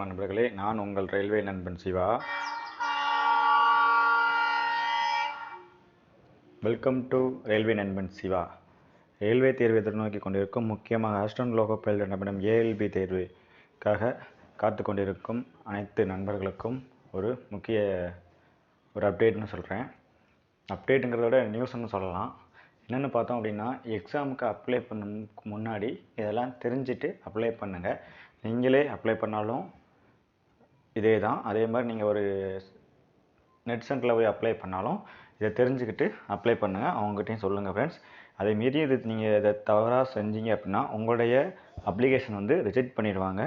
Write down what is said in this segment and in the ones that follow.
நண்பர்களே நான் உங்கள் ரயில்வே நண்பன் சிவா. வெல்கம் டு ரயில்வே நண்பன் சிவா. ரயில்வே தேர்வை எதிர்நோக்கி கொண்டிருக்கும் முக்கியமாக ஆஸ்ட்ரன் லோகோ பைலட் எனப்படும் ஏஎல்பி தேர்வுக்காக காத்து கொண்டிருக்கும் அனைத்து நண்பர்களுக்கும் ஒரு முக்கிய ஒரு அப்டேட்னு சொல்கிறேன் அப்டேட்டுங்கிறத விட நியூஸ்னு சொல்லலாம். என்னென்னு பார்த்தோம் அப்படின்னா எக்ஸாமுக்கு அப்ளை பண்ண முன்னாடி இதெல்லாம் தெரிஞ்சுட்டு அப்ளை பண்ணுங்கள் நீங்களே அப்ளை பண்ணாலும் இதே தான் அதே மாதிரி நீங்கள் ஒரு நெட் சென்டரில் போய் அப்ளை பண்ணாலும் இதை தெரிஞ்சுக்கிட்டு அப்ளை பண்ணுங்கள் அவங்ககிட்டையும் சொல்லுங்கள் ஃப்ரெண்ட்ஸ் அதே மீறி இது நீங்கள் இதை தவறாக செஞ்சீங்க அப்படின்னா உங்களுடைய அப்ளிகேஷன் வந்து ரிஜெக்ட் பண்ணிடுவாங்க.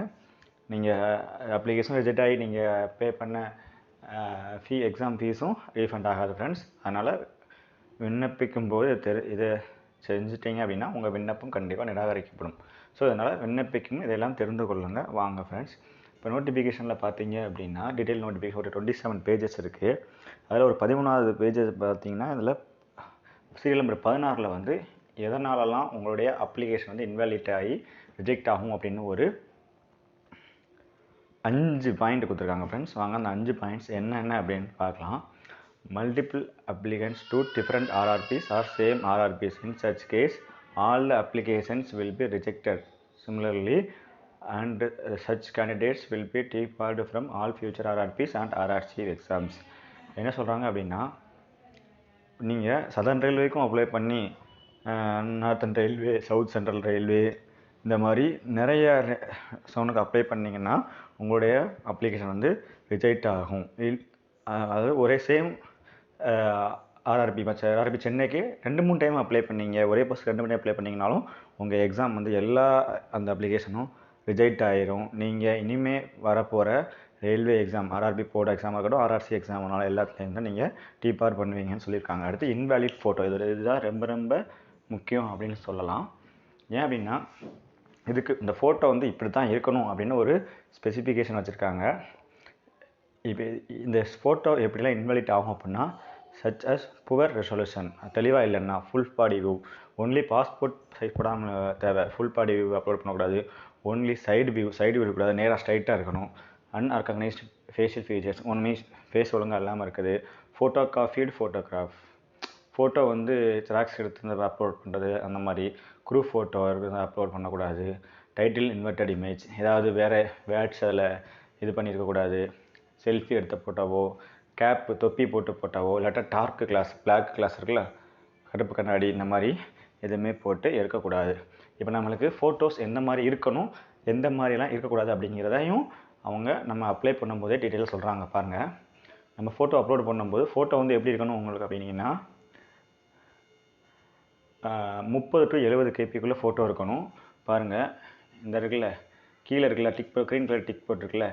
நீங்கள் அப்ளிகேஷன் ரிஜெக்ட் ஆகி நீங்கள் பே பண்ண ஃபீ எக்ஸாம் ஃபீஸும் ரீஃபண்ட் ஆகாது ஃப்ரெண்ட்ஸ் அதனால் விண்ணப்பிக்கும் போது இதை தெரி இதை செஞ்சிட்டிங்க அப்படின்னா உங்கள் விண்ணப்பம் கண்டிப்பாக நிராகரிக்கப்படும். ஸோ அதனால் விண்ணப்பிக்கும் இதெல்லாம் தெரிந்து கொள்ளுங்கள் வாங்க ஃப்ரெண்ட்ஸ் இப்போ நோட்டிஃபிகேஷனில் பார்த்தீங்க அப்படின்னா டீட்டெயில் நோட்டிஃபிகேஷன் ஒரு டுவெண்ட்டி செவன் பேஜஸ் இருக்குது அதில் ஒரு பதிமூணாவது பேஜஸ் பார்த்தீங்கன்னா இதில் சீரியல் நம்பர் பதினாறில் வந்து எதனாலலாம் உங்களுடைய அப்ளிகேஷன் வந்து இன்வாலிட் ஆகி ரிஜெக்ட் ஆகும் அப்படின்னு ஒரு அஞ்சு பாயிண்ட் கொடுத்துருக்காங்க ஃப்ரெண்ட்ஸ் வாங்க அந்த அஞ்சு பாயிண்ட்ஸ் என்னென்ன அப்படின்னு பார்க்கலாம். Multiple applicants to different RRBs or same RRBs in such case all the applications will be rejected similarly and uh, such candidates will be debarred from all future RRBs and RRC exams என்ன சொல்கிறாங்க அப்படின்னா நீங்கள் southern ரயில்வேக்கும் apply பண்ணி northern railway south central railway இந்த மாதிரி நிறைய சவுனுக்கு apply பண்ணிங்கன்னா உங்களுடைய அப்ளிகேஷன் வந்து ரிஜெக்ட் ஆகும். இல் அதாவது ஒரே சேம் ஆர்ஆர்பி மச்ச ஆர்ஆர்பி சென்னைக்கு ரெண்டு மூணு டைம் அப்ளை பண்ணீங்க. ஒரே பஸ் ரெண்டு மூணு டைம் அப்ளை பண்ணிங்கனாலும் உங்கள் எக்ஸாம் வந்து எல்லா அந்த அப்ளிகேஷனும் ரிஜெக்ட் ஆயிரும். நீங்கள் இனிமேல் வரப்போகிற railway exam RRB board exam இருக்கட்டும் ஆர்ஆர்சி எக்ஸாம் ஆனாலும் எல்லாத்துலேயும் தான் நீங்கள் டிபார் பண்ணுவீங்கன்னு சொல்லியிருக்காங்க. அடுத்து இன்வேலிட் ஃபோட்டோ இது இதுதான் ரொம்ப ரொம்ப முக்கியம் அப்படின்னு சொல்லலாம். ஏன் அப்படின்னா இதுக்கு இந்த ஃபோட்டோ வந்து இப்படி தான் இருக்கணும் அப்படின்னு ஒரு ஸ்பெசிஃபிகேஷன் வச்சுருக்காங்க. இப்போ இந்த ஃபோட்டோ எப்படிலாம் இன்வாலிட் ஆகும் அப்படின்னா சச் அஸ் புவர் ரெசொலூஷன் தெளிவாக இல்லைன்னா full body view only passport size போடாமல் தேவை. ஃபுல் பாடி வியூ அப்லோட் பண்ணக்கூடாது. Only side view side view கூடாது நேராக ஸ்ட்ரைட்டாக இருக்கணும். Unorganised facial features on face ஒழுங்காக இல்லாமல் இருக்குது. ஃபோட்டோ காஃபீடு ஃபோட்டோகிராஃப் ஃபோட்டோ வந்து ஜெராக்ஸ் எடுத்து அப்லோட் பண்ணுறது அந்த மாதிரி. குரூப் ஃபோட்டோ அப்லோட் பண்ணக்கூடாது. டைட்டில் இன்வெர்டட் இமேஜ் ஏதாவது வேறு வேர்ட்ஸ் அதில் இது பண்ணியிருக்கக்கூடாது செல்ஃபி எடுத்த ஃபோட்டோவோ கேப்பு தொப்பி போட்டு ஃபோட்டோவோ இல்லாட்டா டார்க்கு கிளாஸ் பிளாக் கிளாஸ் இருக்குல்ல கருப்பு கண்ணாடி இந்த மாதிரி எதுவுமே போட்டு எடுக்கக்கூடாது. இப்போ நம்மளுக்கு ஃபோட்டோஸ் எந்த மாதிரி இருக்கணும் எந்த மாதிரிலாம் இருக்கக்கூடாது அப்படிங்கிறதையும் அவங்க நம்ம அப்ளை பண்ணும்போதே டீட்டெயிலாக சொல்கிறாங்க பாருங்கள் நம்ம ஃபோட்டோ அப்லோட் பண்ணும்போது ஃபோட்டோ வந்து எப்படி இருக்கணும் உங்களுக்கு அப்படின்னீங்கன்னா முப்பது டு எழுபது கேபிக்குள்ளே ஃபோட்டோ இருக்கணும். பாருங்கள் இந்த இருக்குல்ல கீழே இருக்குல்ல டிக் க்ரீன் கலர் டிக் போட்டிருக்குல்ல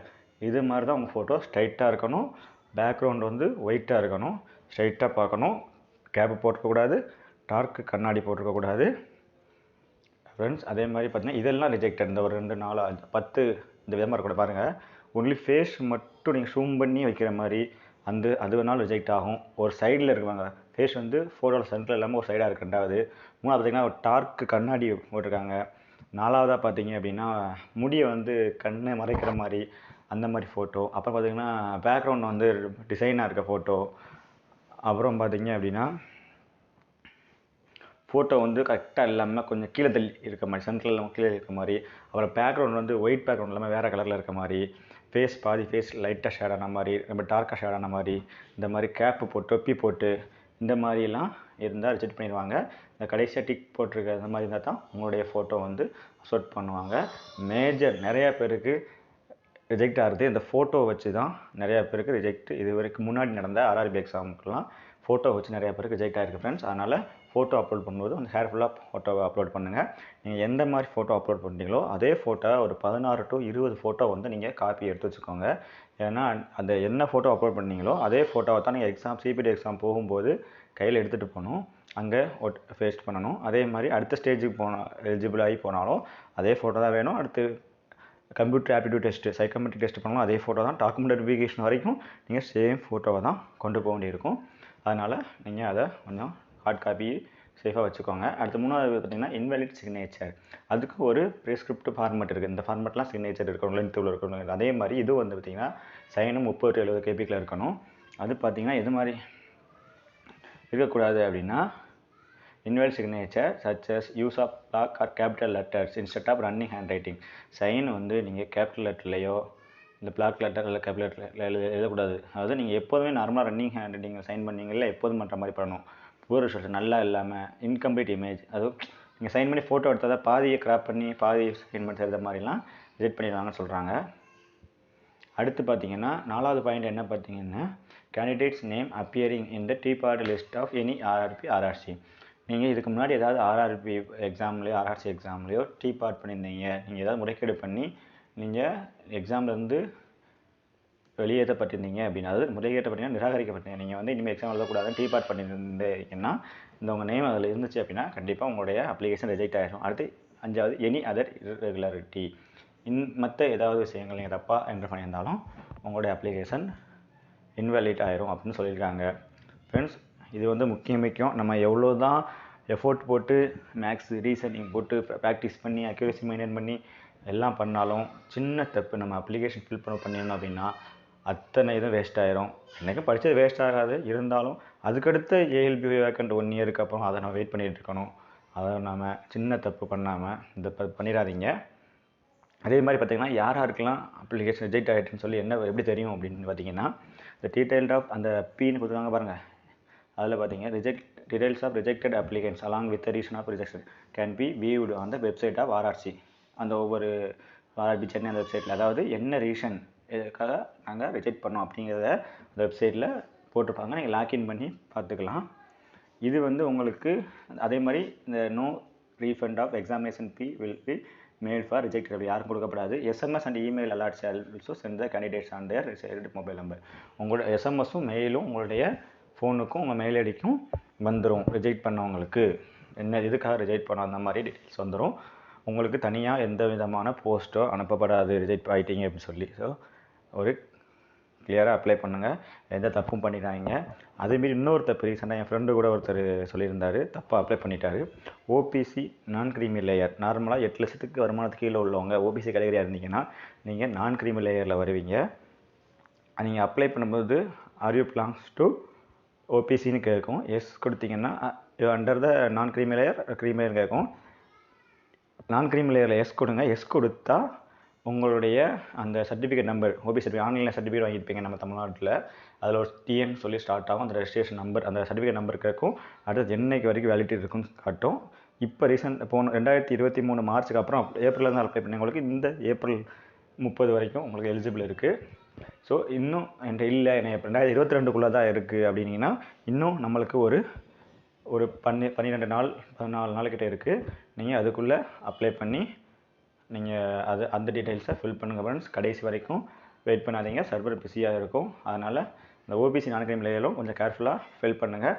இது மாதிரி தான் உங்கள் ஃபோட்டோ ஸ்ட்ரைட்டாக இருக்கணும். பேக்ரவுண்ட் வந்து ஒயிட்டாக இருக்கணும். ஸ்ட்ரைட்டாக பார்க்கணும். கேப்பு போட்டுக்கக்கூடாது டார்க்கு கண்ணாடி போட்டிருக்கக்கூடாது ஃப்ரெண்ட்ஸ் அதே மாதிரி பார்த்தீங்கன்னா இதெல்லாம் ரிஜெக்டட் இந்த ஒரு ரெண்டு நாலு அஞ்சு பத்து இந்த விதமாக இருக்கக்கூடாது. பாருங்கள் ஒன்லி ஃபேஸ் மட்டும் நீங்கள் ஷூம் பண்ணி வைக்கிற மாதிரி அந்த அது வேணாலும் ரிஜெக்ட் ஆகும். ஒரு சைடில் இருக்குவாங்க ஃபேஸ் வந்து ஃபோட்டோவில் சென்டரில் இல்லாமல் ஒரு சைடாக இருக்கு ரெண்டாவது. மூணாவது பார்த்திங்கன்னா ஒரு டார்க்கு கண்ணாடி போட்டிருக்காங்க. நாலாவதாக பார்த்தீங்க அப்படின்னா முடியை வந்து கண்ணை மறைக்கிற மாதிரி அந்த மாதிரி ஃபோட்டோ அப்புறம் பார்த்திங்கன்னா பேக்ரவுண்ட் வந்து டிசைனாக இருக்க ஃபோட்டோ அப்புறம் பார்த்தீங்க அப்படின்னா ஃபோட்டோ வந்து கரெக்டாக இல்லாமல் கொஞ்சம் கீழே தள்ளி இருக்க மாதிரி சென்டரில் இல்லாமல் கீழே இருக்க மாதிரி அப்புறம் பேக்ரவுண்ட் வந்து ஒயிட் பேக்ரவுண்ட் இல்லாமல் வேறு கலரில் இருக்க மாதிரி ஃபேஸ் பாதி ஃபேஸ் லைட்டாக ஷேடான ஆன மாதிரி ரொம்ப டார்க்காக ஷேடான ஆன மாதிரி இந்த மாதிரி கேப்பு போட்டு தொப்பி போட்டு இந்த மாதிரிலாம் இருந்தால் ரிஜெக்ட் பண்ணிடுவாங்க. இந்த கடைசியாக டிக் போட்டிருக்க இந்த மாதிரி இருந்தால் தான் உங்களுடைய ஃபோட்டோ வந்து அப்லோட் பண்ணுவாங்க. மேஜர் நிறையா பேருக்கு ரிஜெக்ட் ஆகிறது இந்த ஃபோட்டோ வச்சு தான் நிறையா பேருக்கு ரிஜெக்ட் இது வரைக்கும் முன்னாடி நடந்த ஆர்ஆர்பி எக்ஸாமுக்கெலாம் ஃபோட்டோ வச்சு நிறையா பேருக்கு ரிஜெக்ட் ஆயிருக்கு ஃப்ரெண்ட்ஸ் அதனால் ஃபோட்டோ அப்லோட் பண்ணும்போது வந்து ஹேர் ஃபுல்லாக ஃபோட்டோவை அப்லோட் பண்ணுங்கள் நீங்கள் எந்த மாதிரி ஃபோட்டோ அப்லோட் பண்ணுறீங்களோ அதே ஃபோட்டோ ஒரு பதினாறு டு இருபது ஃபோட்டோ வந்து நீங்கள் காப்பி எடுத்து வச்சுக்கோங்க. ஏன்னா அந்த என்ன ஃபோட்டோ அப்லோட் பண்ணீங்களோ அதே ஃபோட்டோவை தான் நீங்கள் எக்ஸாம் சிபிடி எக்ஸாம் போகும்போது கையில் எடுத்துகிட்டு போகணும். அங்கே ஒட் ஃபேஸ்ட் பண்ணணும். அதே மாதிரி அடுத்த ஸ்டேஜுக்கு போனால் எலிஜிபிள் ஆகி போனாலும் அதே ஃபோட்டோ தான் வேணும். அடுத்து computer aptitude test psychometric test பண்ணாலும் அதே ஃபோட்டோ தான். டாக்குமெண்ட் வெரிஃபிகேஷன் வரைக்கும் நீங்கள் சேம் ஃபோட்டோவை தான் கொண்டு போக வேண்டியிருக்கும். அதனால் நீங்கள் அதை கொஞ்சம் ஹார்ட் காப்பி சேஃபாக வச்சுக்கோங்க. அடுத்து மூணாவது பார்த்தீங்கன்னா இன்வாலிட் சிக்னேச்சர் அதுக்கு ஒரு ப்ரிஸ்கிரிப்ட் ஃபார்மெட் இருக்குது இந்த ஃபார்மெட்லாம் சிக்னேச்சர் இருக்கணும் லென்த்தில் இருக்கணும். அதே மாதிரி இது வந்து பார்த்திங்கன்னா சைனும் முப்பது எழுபது கேபிக்கில் இருக்கணும். அது பார்த்திங்கன்னா எது மாதிரி இருக்கக்கூடாது அப்படின்னா invalid signature such as use of block or capital letters instead of running handwriting sign வந்து நீங்கள் கேபிட்டல் லெட்டர்லையோ இந்த பிளாக் லெட்டர் இல்லை கேபிட்டல் லெட்டர் எழுத எழுதக்கூடாது. அதாவது நீங்கள் எப்போதுமே நார்மலாக ரன்னிங் ஹேண்ட் நீங்கள் சைன் பண்ணீங்களா எப்போதும் பண்ணுற மாதிரி பண்ணணும். புவர் ரிசல்ட் நல்லா இல்லாமல் இன்கம்ப்ளீட் இமேஜ் அதுவும் நீங்கள் சைன் பண்ணி ஃபோட்டோ எடுத்தால் தான் பாதியை கிராப் பண்ணி பாதியை சைன் பண்ணி செய்கிற மாதிரிலாம் ரிஜெக்ட் பண்ணிடுவாங்கன்னு சொல்கிறாங்க அடுத்து பார்த்தீங்கன்னா நாலாவது பாயிண்ட் என்ன பார்த்தீங்கன்னா candidates name appearing in the debarred list of any RRB RRC நீங்கள் இதுக்கு முன்னாடி ஏதாவது ஆர்ஆர்பி எக்ஸாம்லேயோ ஆர்ஆர்சி எக்ஸாம்லேயோ டீ பார்ட் பண்ணியிருந்தீங்க. நீங்கள் ஏதாவது முறைகேடு பண்ணி நீங்கள் எக்ஸாம்லேருந்து வெளியேற்றப்பட்டிருந்தீங்க அப்படின்னா அதாவது முறைகேற்றப்பட்டீங்கன்னா நிராகரிக்கப்பட்டீங்க. நீங்கள் வந்து இனிமேல் எக்ஸாம் எழுதக்கூடாதுன்னு டீ பார்ட் பண்ணியிருந்தீங்கன்னா இந்த உங்கள் நேம் அதில் இருந்துச்சு அப்படின்னா கண்டிப்பாக உங்களுடைய அப்ளிகேஷன் ரிஜெக்ட் ஆகிடும் அடுத்து அஞ்சாவது எனி அதர் இரெகுலாரிட்டி இன் மற்ற ஏதாவது விஷயங்கள் நீங்கள் தப்பாக என்ட்ரு பண்ணியிருந்தாலும் உங்களுடைய அப்ளிகேஷன் இன்வேலிட் ஆயிரும் அப்படின்னு சொல்லியிருக்காங்க. ஃப்ரெண்ட்ஸ் இது வந்து முக்கிய முக்கியம். நம்ம எவ்வளோ தான் எஃபோர்ட் போட்டு மேக்ஸ் ரீசனிங் போட்டு ப்ராக்டிஸ் பண்ணி அக்யூரேசி மெயின்டைன் பண்ணி எல்லாம் பண்ணாலும் சின்ன தப்பு நம்ம அப்ளிகேஷன் ஃபில் பண்ண பண்ணியிருந்தோம் அப்படின்னா அத்தனை இதுவும் வேஸ்ட் ஆயிரும். என்றைக்கும் படித்தது வேஸ்ட் ஆகாது. இருந்தாலும் அதுக்கடுத்த ஏஎல்பி வேக்கண்ட் ஒன் இயருக்கு அப்புறம் அதை நம்ம வெயிட் பண்ணிகிட்டு இருக்கணும். அதை நம்ம சின்ன தப்பு பண்ணாமல் இந்த ப- பண்ணிடாதீங்க. அதே மாதிரி பார்த்தீங்கன்னா யார் யாருக்கெல்லாம் அப்ளிகேஷன் ரிஜெக்ட் ஆகிட்டுன்னு சொல்லி என்ன எப்படி தெரியும் அப்படின்னு பார்த்தீங்கன்னா இந்த டீடைல்ட் ஆஃப் அந்த பீன்னு கொடுத்துருக்காங்க பாருங்கள் அதில் பார்த்தீங்கன்னா reject details of rejected applicants along with reason of rejection can be viewed on the website of RRC அந்த ஒவ்வொரு ஆர்ஆர்பி சென்னை அந்த வெப்சைட்டில் அதாவது என்ன ரீசன் எதுக்காக நாங்கள் ரிஜெக்ட் பண்ணோம் அப்படிங்கிறத அந்த வெப்சைட்டில் போட்டிருப்பாங்க. நீங்கள் லாக்இன் பண்ணி பார்த்துக்கலாம். இது வந்து உங்களுக்கு அதே மாதிரி இந்த no refund of examination fee will be made for reject அப்படி யாரும் கொடுக்கப்படாது. SMS and email alerts also sent the candidates on their registered mobile number உங்களோட எஸ்எம்எஸும் மெயிலும் உங்களுடைய ஃபோனுக்கும் உங்கள் மெயில் ஐடிக்கும் வந்துடும் ரிஜெக்ட் பண்ணவங்களுக்கு. என்ன இதுக்காக ரிஜெக்ட் பண்ணோம்? அந்த மாதிரி டீட்டெயில்ஸ் வந்துடும் உங்களுக்கு தனியாக எந்த விதமான போஸ்ட்டோ அனுப்பப்படாது ரிஜெக்ட் ஆகிட்டீங்க அப்படின்னு சொல்லி. ஸோ ஒரு கிளியராக அப்ளை பண்ணுங்கள் எந்த தப்பும் பண்ணிடாதீங்க. அதேமாரி இன்னொரு தப்பு ரீசெண்டாக என் ஃப்ரெண்டு கூட ஒருத்தர் சொல்லியிருந்தார். தப்பாக அப்ளை பண்ணிட்டாரு. ஓபிசி நான் கிரீமி லேயர் நார்மலாக எட்டு லட்சத்துக்கு வருமானத்துக்கு கீழே உள்ளவங்க ஓபிசி கேட்டகரியாக இருந்தீங்கன்னா நீங்கள் நான் கிரீமி லேயரில் வருவீங்க. நீங்கள் அப்ளை பண்ணும்போது ஆர் யூ பிலாங்ஸ் டு ஓபிசின்னு கேட்கும். எஸ் கொடுத்தீங்கன்னா அண்டர் த நான் கிரீமி லேயர் கிரீமி லேயர் கேட்கும். நான் கிரீம் லேயரில் எஸ் கொடுங்க. எஸ் கொடுத்தா உங்களுடைய அந்த சர்டிஃபிகேட் நம்பர் ஓபி சர்டிஃபிகேட் ஆன்லைனில் சர்டிஃபிகேட் வாங்கியிருப்பீங்க நம்ம தமிழ்நாட்டில். அதில் ஒரு டிஎன் சொல்லி ஸ்டார்ட் ஆகும். அந்த ரெஜிஸ்ட்ரேஷன் நம்பர் அந்த சர்டிஃபிகேட் நம்பர் கேட்கும். அடுத்து என்னைக்கு வரைக்கும் வேலிட்டி இருக்குன்னு காட்டும். இப்போ ரீசெண்ட் போன ரெண்டாயிரத்தி இருபத்தி மூணு மார்ச்சுக்கு அப்புறம் ஏப்ரலில் இருந்து அப்ளை பண்ணவங்களுக்கு இந்த ஏப்ரல் முப்பது வரைக்கும் உங்களுக்கு எலிஜிபிள் இருக்குது ஸோ இன்னும் என்கிட்ட இல்லை. எனக்கு ரெண்டாயிரத்தி இருபத்தி ரெண்டுக்குள்ளே தான் இருக்குது அப்படின்னீங்கன்னா இன்னும் நம்மளுக்கு ஒரு ஒரு பன்னி பன்னிரெண்டு நாள் பதினாலு நாள் கிட்டே இருக்குது நீங்கள் அதுக்குள்ளே அப்ளை பண்ணி நீங்கள் அது அந்த டீட்டெயில்ஸை ஃபில் பண்ணுங்கள் ஃப்ரெண்ட்ஸ் கடைசி வரைக்கும் வெயிட் பண்ணாதீங்க. சர்வர் பிஸியாக இருக்கும். அதனால் இந்த ஓபிசி நான் கிரைம் லேயரும் கொஞ்சம் கேர்ஃபுல்லாக ஃபில் பண்ணுங்கள்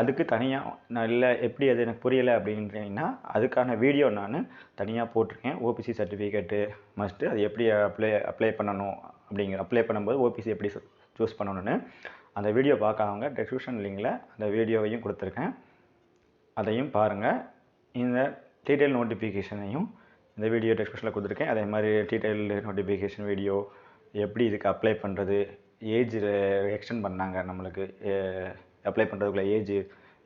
அதுக்கு தனியாக நான் இல்லை எப்படி அது எனக்கு புரியலை அப்படின்றீங்கன்னா அதுக்கான வீடியோ நான் தனியாக போட்டிருக்கேன். ஓபிசி சர்டிஃபிகேட்டு மஸ்ட்டு அது எப்படி அப்ளை அப்ளை பண்ணணும் அப்படிங்கிற அப்ளை பண்ணும்போது ஓபிசி எப்படி சூஸ் பண்ணணும்னு. அந்த வீடியோ பார்க்காதவங்க டெஸ்கிரிப்ஷன் லிங்கில் அந்த வீடியோவையும் கொடுத்துருக்கேன். அதையும் பாருங்கள் இந்த டீட்டெயில் நோட்டிஃபிகேஷனையும் இந்த வீடியோ டெஸ்கிரிப்ஷனில் கொடுத்துருக்கேன். அதே மாதிரி டீட்டெயில் நோட்டிஃபிகேஷன் வீடியோ எப்படி இதுக்கு அப்ளை பண்ணுறது ஏஜ் எக்ஸ்டெண்ட் பண்ணாங்க நம்மளுக்கு அப்ளை பண்ணுறதுக்குள்ள ஏஜ்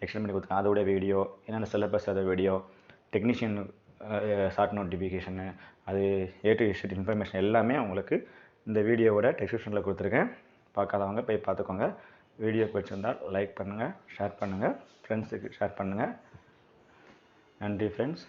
எக்ஸ்டெண்ட் பண்ணி கொடுத்துருக்கேன். அதோட வீடியோ என்னென்ன சிலபஸ் அதோட வீடியோ டெக்னீஷியன் ஷார்ட் நோட்டிஃபிகேஷனு அது ஏ டு இன்ஃபர்மேஷன் எல்லாமே உங்களுக்கு இந்த வீடியோவோட டெஸ்கிரிப்ஷனில் கொடுத்துருக்கேன். பார்க்காதவங்க போய் பார்த்துக்கோங்க. வீடியோ பிடிச்சிருந்தால் லைக் பண்ணுங்கள் ஷேர் பண்ணுங்கள் ஃப்ரெண்ட்ஸுக்கு ஷேர் பண்ணுங்கள் நன்றி ஃப்ரெண்ட்ஸ்